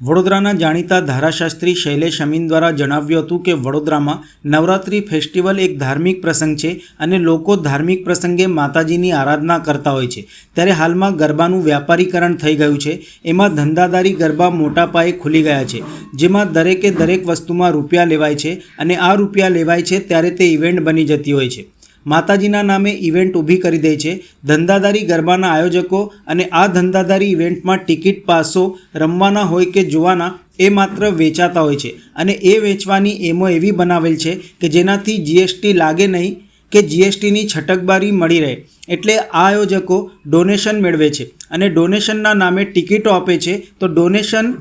વડોદરાના જાણીતા ધારાશાસ્ત્રી શૈલેષ અમીન દ્વારા જણાવ્યું હતું કે વડોદરામાં નવરાત્રિ ફેસ્ટિવલ એક ધાર્મિક પ્રસંગ છે અને લોકો ધાર્મિક પ્રસંગે માતાજીની આરાધના કરતા હોય છે. ત્યારે હાલમાં ગરબાનું વ્યાપારીકરણ થઈ ગયું છે. એમાં ધંધાદારી ગરબા મોટા પાયે ખુલી ગયા છે. જેમાં દરેકે દરેક વસ્તુમાં રૂપિયા લેવાય છે અને આ રૂપિયા લેવાય છે ત્યારે તે ઇવેન્ટ બની જતી હોય છે. માતાજીના નામે ઇવેન્ટ ઊભી કરી દે છે. ધંધાદારી ગરબાના આયોજકો અને આ ધંધાદારી ઇવેન્ટમાં ટિકિટ પાસો રમવાના હોય કે જોવાના એ માત્ર વેચાતા હોય છે. અને એ વેચવાની એમો એવી બનાવેલ છે કે જેનાથી જીએસટી લાગે નહીં કે જીએસટીની છટકબારી મળી રહે. એટલે આ આયોજકો ડોનેશન મેળવે છે. અને ડોનેશનના નામે ટિકિટો આપે છે. તો ડોનેશન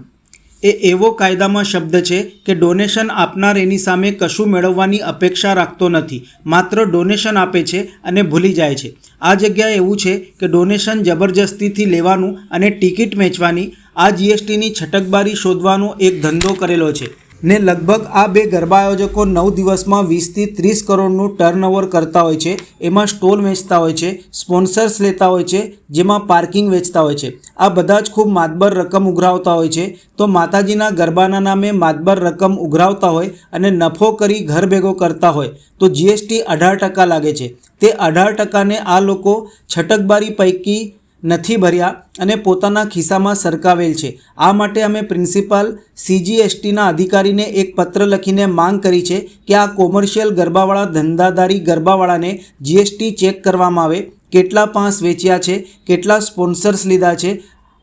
એ એવો કાયદામાં શબ્દ છે કે ડોનેશન આપનાર એની સામે કશું મેળવવાની અપેક્ષા રાખતો નથી. માત્ર ડોનેશન આપે છે અને ભૂલી જાય છે. આ જગ્યાએ એવું છે કે ડોનેશન જબરજસ્તીથી લેવાનું અને ટિકિટ વેચવાની, આ જીએસટીની છટકબારી શોધવાનો એક ધંધો કરેલો છે. ને લગભગ આ બે ગરબા આયોજકો નવ દિવસમાં વીસથી ત્રીસ કરોડનું ટર્નઓવર કરતા હોય છે. એમાં સ્ટોલ વેચતા હોય છે, સ્પોન્સર્સ લેતા હોય છે, જેમાં પાર્કિંગ વેચતા હોય છે. આ બધા જ ખૂબ માતબર રકમ ઉઘરાવતા હોય છે. તો માતાજીના ગરબાના નામે માતબર રકમ ઉઘરાવતા હોય અને નફો કરી ઘર ભેગો કરતા હોય, તો જીએસટી અઢાર ટકા લાગે છે. તે અઢાર ટકાને આ લોકો છટકબારી પૈકી નથી ભર્યા અને પોતાના ખિસ્સામાં સરકાવેલ છે. આ માટે અમે પ્રિન્સિપાલ સીજીએસટીના અધિકારીને એક પત્ર લખીને માંગ કરી છે કે આ કોમર્શિયલ ગરબાવાળા ધંધાદારી ગરબાવાળાને જીએસટી ચેક કરવામાં આવે. કેટલા પાસ વેચ્યા છે, કેટલા સ્પોન્સર્સ લીધા છે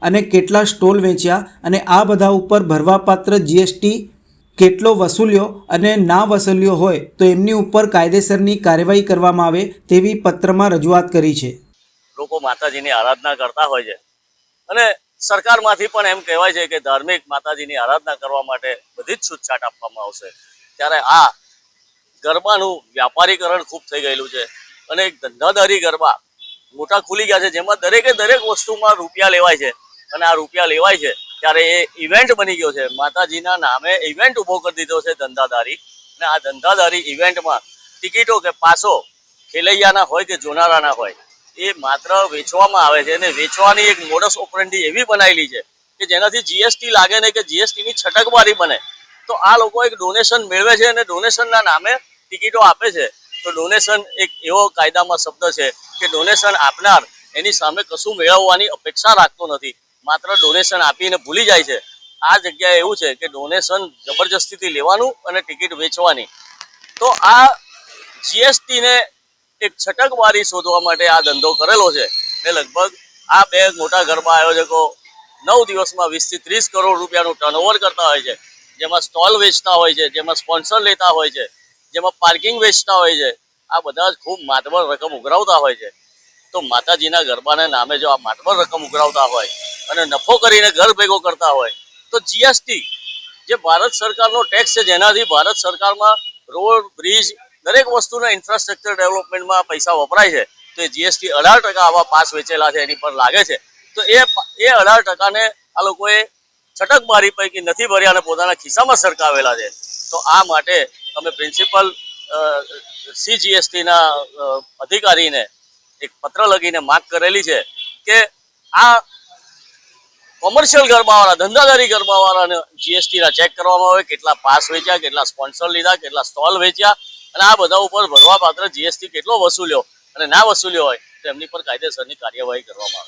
અને કેટલા સ્ટોલ વેચ્યા અને આ બધા ઉપર ભરવાપાત્ર જીએસટી કેટલો વસૂલ્યો અને ના વસૂલ્યો હોય તો એમની ઉપર કાયદેસરની કાર્યવાહી કરવામાં આવે તેવી પત્રમાં રજૂઆત કરી છે. લોકો માતાજીની આરાધના કરતા હોય છે. અને સરકારમાંથી પણ એમ કહેવાય છે કે ધાર્મિક માતાજીની આરાધના કરવા માટે બધી જ છૂટછાટ આપવામાં આવશે. ત્યારે આ ગરબાનું વ્યાપારીકરણ ખૂબ થઈ ગયેલું છે. અને એક ધંધાદારી ગરબા મોટા ખુલી ગયા છે, જેમાં દરેકે દરેક વસ્તુમાં રૂપિયા લેવાય છે. અને આ રૂપિયા લેવાય છે ત્યારે એ ઇવેન્ટ બની ગયો છે. માતાજીના નામે ઇવેન્ટ ઊભો કરી દીધો છે ધંધાદારી. અને આ ધંધાદારી ઇવેન્ટમાં ટિકિટો કે પાસો ખેલૈયાના હોય કે જોનારાના હોય એ માત્ર વેચવામાં આવે છે અને વેચવાની એક મોડસ ઓપરેન્ડી એવી બનાવેલી છે કે જેનાથી જીએસટી લાગે ને કે જીએસટીની છટકબારી બને. તો આ લોકો એક ડોનેશન મેળવે છે અને ડોનેશનના નામે ટિકિટો આપે છે. તો ડોનેશન એક એવો કાયદામાં શબ્દ છે કે ડોનેશન આપનાર એની સામે કશું મેળવવાની અપેક્ષા રાખતો નથી. માત્ર ડોનેશન આપીને ભૂલી જાય છે. આ જગ્યાએ એવું છે કે ડોનેશન જબરજસ્તીથી લેવાનું અને ટિકિટ વેચવાની. તો આ જીએસટીને એક છટકબારી શોધવા માટે આ ધંધો કરેલો છે. ને લગભગ આ બે મોટા ગરબા આયોજકો નવ દિવસમાં વીસથી ત્રીસ કરોડ રૂપિયાનું ટર્નઓવર કરતા હોય છે. જેમાં સ્ટોલ વેચતા હોય છે, જેમાં સ્પોન્સર લેતા હોય છે, જેમાં પાર્કિંગ વેચતા હોય છે. આ બધા જ ખૂબ માતબર રકમ ઉઘરાવતા હોય છે. તો માતાજીના ગરબાના નામે જો આ માતબર રકમ ઉઘરાવતા હોય અને નફો કરીને ઘર ભેગો કરતા હોય, તો જીએસટી જે ભારત સરકારનો ટેક્સ છે, જેનાથી ભારત સરકારમાં રોડ બ્રિજ દરેક વસ્તુના ઇન્ફ્રાસ્ટ્રક્ચર ડેવલપમેન્ટમાં પૈસા વપરાય છે, તો એ જીએસટી અઢાર ટકા આવા પાસ વેચેલા છે એની પર લાગે છે. તો એ એ અઢાર ટકાને આ લોકોએ છટકબારી પૈકી નથી ભર્યા અને પોતાના ખિસ્સામાં સરકાવેલા છે. તો આ માટે અમે પ્રિન્સિપલ સી જીએસટીના અધિકારીને એક પત્ર લગીને માગ કરેલી છે કે આ કોમર્શિયલ ગરબાવાળા, ધંધાદારી ગરબાવાળાને જીએસટીના ચેક કરવામાં આવે, કેટલા પાસ વેચ્યા, કેટલા સ્પોન્સર લીધા, કેટલા સ્ટોલ વેચ્યા અને આ બધા ઉપર ભરવા પાત્ર જીએસટી કેટલો વસૂલ્યો? અને ના વસૂલ્યો હોય તો એમની પર કાયદેસરની કાર્યવાહી કરવામાં આવે.